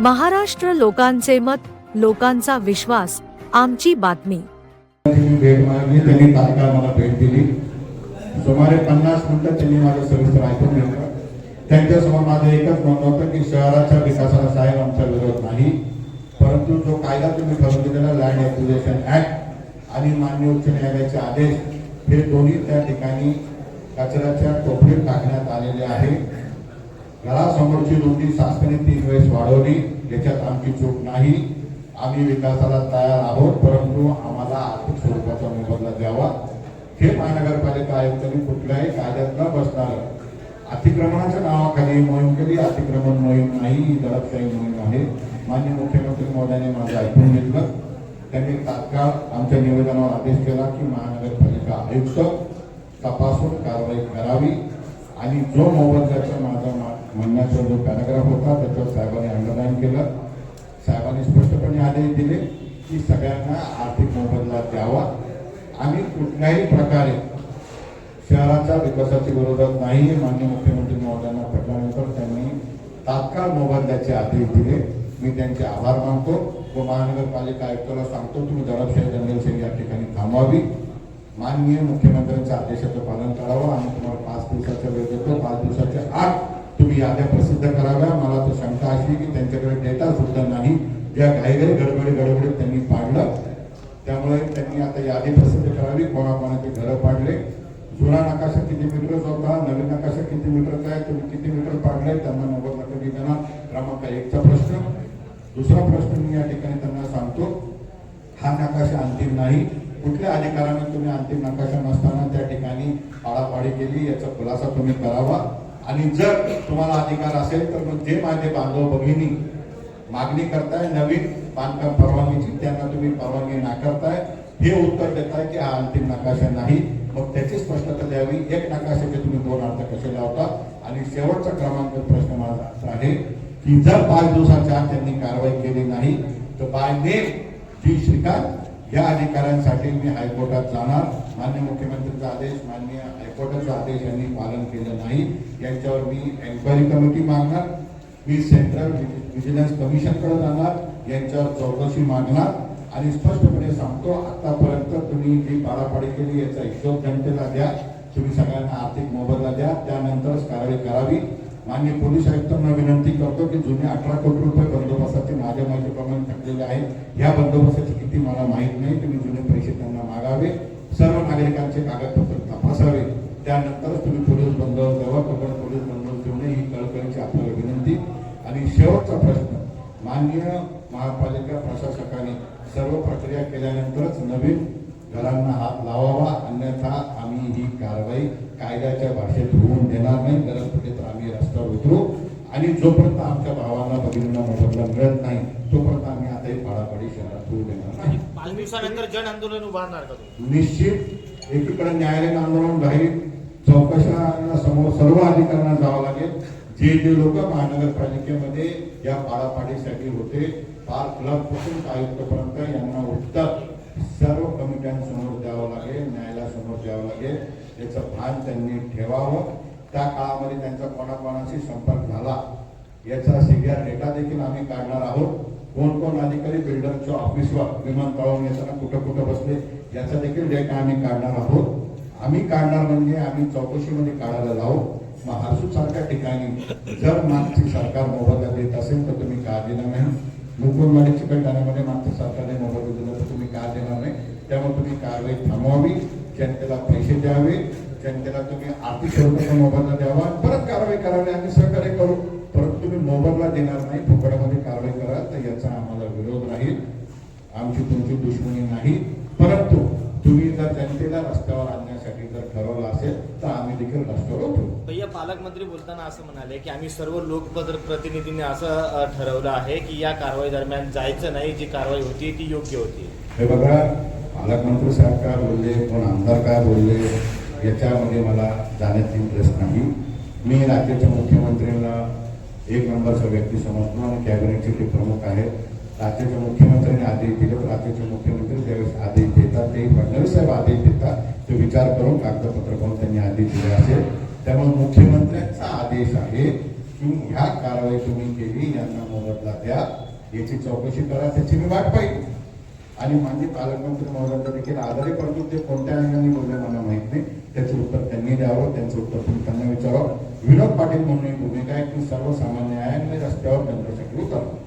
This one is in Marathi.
महाराष्ट्र लोकांचे मत लोकांचा विश्वास आमची बातमी. त्यांनी भेट मागली त्यांनी तात्काळ मला भेट दिली. सुमारे पन्नास मिनिटं त्यांनी माझं सविस्तर ऐकून घेतलं. त्यांच्यासमोर माझं एकच म्हणणं होतं की शहराच्या विकासाला साहेब आमचा विरोध नाही परंतु जो कायदा तुम्ही ठरवून दिलेला लँड ॲक्विजिशन ऍक्ट आणि मान्य उच्च न्यायालयाचे आदेश हे दोन्ही त्या ठिकाणी कचऱ्याच्या टोपलीत टाकण्यात आलेले आहे. घरासमोरची रुंदी शासनाने तीन वेळेस वाढवली. याच्यात आमची चूक नाही. आम्ही विकासाला तयार आहोत परंतु आम्हाला आर्थिक स्वरूपाचा मोबदला द्यावा. हे महानगरपालिका आयुक्तांनी कुठल्याही कायद्यात न बसणार अतिक्रमणाच्या नावाखाली मोहीम केली. अतिक्रमण मोहीम नाही ही दडपशाही मोहीम आहे. मान्य मुख्यमंत्री महोदयाने माझं ऐकून घेतलं. त्यांनी तात्काळ आमच्या निवेदनावर आदेश केला की महानगरपालिका आयुक्त तपासून कारवाई करावी. आणि जो मोबदल्याचा माझा मा- म्हणण्याचा जो पॅराग्राफ होता त्याच्यावर साहेबांनी अंडरलाईन केलं. साहेबांनी स्पष्टपणे आदेश दिले की सगळ्यांना आर्थिक मोबदला द्यावा आणि कुठल्याही प्रकारे शहराच्या विकासाची विरोधात नाही हे मान्य मुख्यमंत्री महोदयांना पटल्यानंतर त्यांनी तात्काळ मोबदल्याचे आदेश दिले. मी त्यांचे आभार मानतो. व महानगरपालिका आयुक्ताला सांगतो तुम्ही दडपशाही दंगलशाही या ठिकाणी थांबवावी माननीय मुख्यमंत्र्यांच्या आदेशाचं पालन करावं आणि तुम्हाला पाच दिवसाचा वेळ देतो पाच दिवसाच्या आत तुम्ही याद्या प्रसिद्ध कराव्या. मला तर शंका अशी की त्यांच्याकडे डेटा सुद्धा नाही. ज्या घाईघाई गडबडी गडबडीत त्यांनी पाडलं. त्यामुळे त्यांनी आता यादी प्रसिद्ध करावी. कोणाकोणाचे घरं पाडले. जुना नकाशा किती मीटरचा होता? नवीन नकाशा किती मीटरचा आहे? तुम्ही किती मीटर पाडले? त्यांना नव्वद कधी देणार क्रमांक एकचा प्रश्न. दुसरा प्रश्न मी या ठिकाणी त्यांना सांगतो. हा नकाशा अंतिम नाही. कुठल्या अधिकाराने तुम्ही अंतिम नकाशा नसताना त्या ठिकाणी पाडापाडी केली? याचा खुलासा तुम्ही करावा. आणि जर तुम्हाला अधिकार असेल तर मग जे माझे बांधव भगिनी मागणी करताय नवीन बांधकाम परवानगीची त्यांना तुम्ही परवानगी नाकारताय हे उत्तर देताय की हा अंतिम नकाशा नाही. मग त्याची स्पष्टता द्यावी. एक नकाशाचे तुम्ही दोन अर्थ कसे लावता? आणि शेवटचा क्रमांक प्रश्न माझा असा आहे की जर पाच दिवसाच्या आत त्यांनी कारवाई केली नाही तर बाय नेम जी श्रीकांत या अधिकाऱ्यांसाठी मी हायकोर्टात जाणार. मान्य मुख्यमंत्र्यांचा आदेश मान्य हायकोर्टाचा आदेश यांनी पालन केलं नाही. यांच्यावर मी एन्क्वायरी कमिटी मागणार. मी सेंट्रल व्हिजिलन्स कमिशनकडे जाणार. यांच्यावर चौकशी मागणार. आणि स्पष्टपणे सांगतो आतापर्यंत तुम्ही जी पाडापाडी केली याचा हिशोब जनतेला द्या. तुम्ही सगळ्यांना आर्थिक मोबदला द्या. त्यानंतरच कारवाई करावी. मान्य पोलीस आयुक्तांना विनंती करतो की जुने अठरा कोटी रुपये बंदोबस्ताचे माझ्या माहितीप्रमाणे थकलेले आहेत. या बंदोबस्ताची किती मला माहीत नाही. तुम्ही जुने पैसे त्यांना मागावे. सर्व नागरिकांचे कागदपत्र तपासावे. त्यानंतरच तुम्ही पोलीस बंदोबस्त द्यावा. तोपर्यंत पोलीस बंदोबस्त देऊ नये ही कळकळीची आपल्याला विनंती. आणि शेवटचा प्रश्न माननीय महापालिका प्रशासकाने सर्व प्रक्रिया केल्यानंतरच नवीन घरांना हात लावावा. अन्यथा आम्ही ही कारवाई कायद्याच्या भाषेत होऊन देणार नाही गरज पडली तर आम्ही रस्त्यावर उतरू आणि जोपर्यंत आमच्या भावांना भगिनींना मोबदला मिळत नाही. तोपर्यंत आम्ही आता ही पाडापाडी शहरात होऊ देणार नाही. दिवसानंतर जन आंदोलन उभारणार का तुम्ही? निश्चित. एकीकडे न्यायालयीन आंदोलन राहील चौकशाला समोर सर्व अधिकाऱ्यांना जावं लागेल. जे जे लोक महानगरपालिकेमध्ये या पाडापाडीसाठी होते फार क्लबपासून आयुक्तपर्यंत यांना उत्तर सर्व कमिट्यांसमोर द्यावं लागेल न्यायालयासमोर द्यावं लागेल. याचं भान त्यांनी ठेवावं. त्या काळामध्ये त्यांचा कोणाकोणाशी संपर्क झाला याचा सीबीआर डेटा देखील आम्ही काढणार आहोत. कोण कोण अधिकारी बिल्डरच्या ऑफिसवर विमानतळावर येताना कुठं कुठं बसले याचा देखील डेटा आम्ही काढणार आहोत. आम्ही काढणार म्हणजे आम्ही चौकशीमध्ये काढायला लावू मग हरसूद सारख्या ठिकाणी जर मागची सरकार मोबदला देत असेल तर तुम्ही का देणार नाही? मुकुंदवाडी चिकलठाण्यामध्ये मागच्या सरकारने मोबदला दिला तर तुम्ही का देणार नाही? त्यामुळे तुम्ही कारवाई थांबवावी जनतेला पैसे द्यावे जनतेला तुम्ही आर्थिक स्वरूपाचा मोबदला द्यावा. परत कारवाई करावी आम्ही सहकार्य करू. तुम्ही मोबदला देणार नाही फुकटामध्ये कारवाई करा तर याचा आम्हाला विरोध राहील. आमची तुमची दुश्मनी नाही. परंतु तुम्ही जर जनतेला रस्त्यावर आणण्यासाठी जर ठरवलं असेल तर आम्ही देखील रस्त्यावर उतरू. भैया पालकमंत्री बोलताना असं म्हणाले की आम्ही सर्व लोकप्रतिनिधींनी असं ठरवलं आहे की या कारवाई दरम्यान जायचं नाही जी कारवाई होती ती योग्य होती. हे बघा पालकमंत्री साहेब काय बोलले कोण आमदार काय बोलले याच्यामध्ये मला जाण्यात इंटरेस्ट नाही. मी राज्याच्या मुख्यमंत्र्यांना एक नंबरचा व्यक्ती समजतो आणि कॅबिनेटचे ते प्रमुख आहेत. राज्याच्या मुख्यमंत्र्यांनी आदेश दिले तर राज्याचे मुख्यमंत्री ज्यावेळेस आदेश देतात ते फडणवीस साहेब आदेश देतात. तो विचार करून कागदपत्र करून त्यांनी आदेश दिले असेल. त्यामुळे मुख्यमंत्र्यांचा आदेश आहे की ह्या कारवाई तुम्ही केली यांना मोबदला द्या. याची चौकशी करा त्याची मी वाट पाहिजे आणि माझे पालकमंत्री महोदयांचा देखील आधारे परंतु ते कोणत्या अंगाने बोलले मला माहीत नाही. त्याचं उत्तर त्यांनी द्यावं त्यांचं उत्तर तुम्ही त्यांना विचारावं. विनोद पाटील म्हणून एक भूमिका आहे की सर्वसामान्य आहे आणि रस्त्यावर त्यांच्यासाठी उतरलो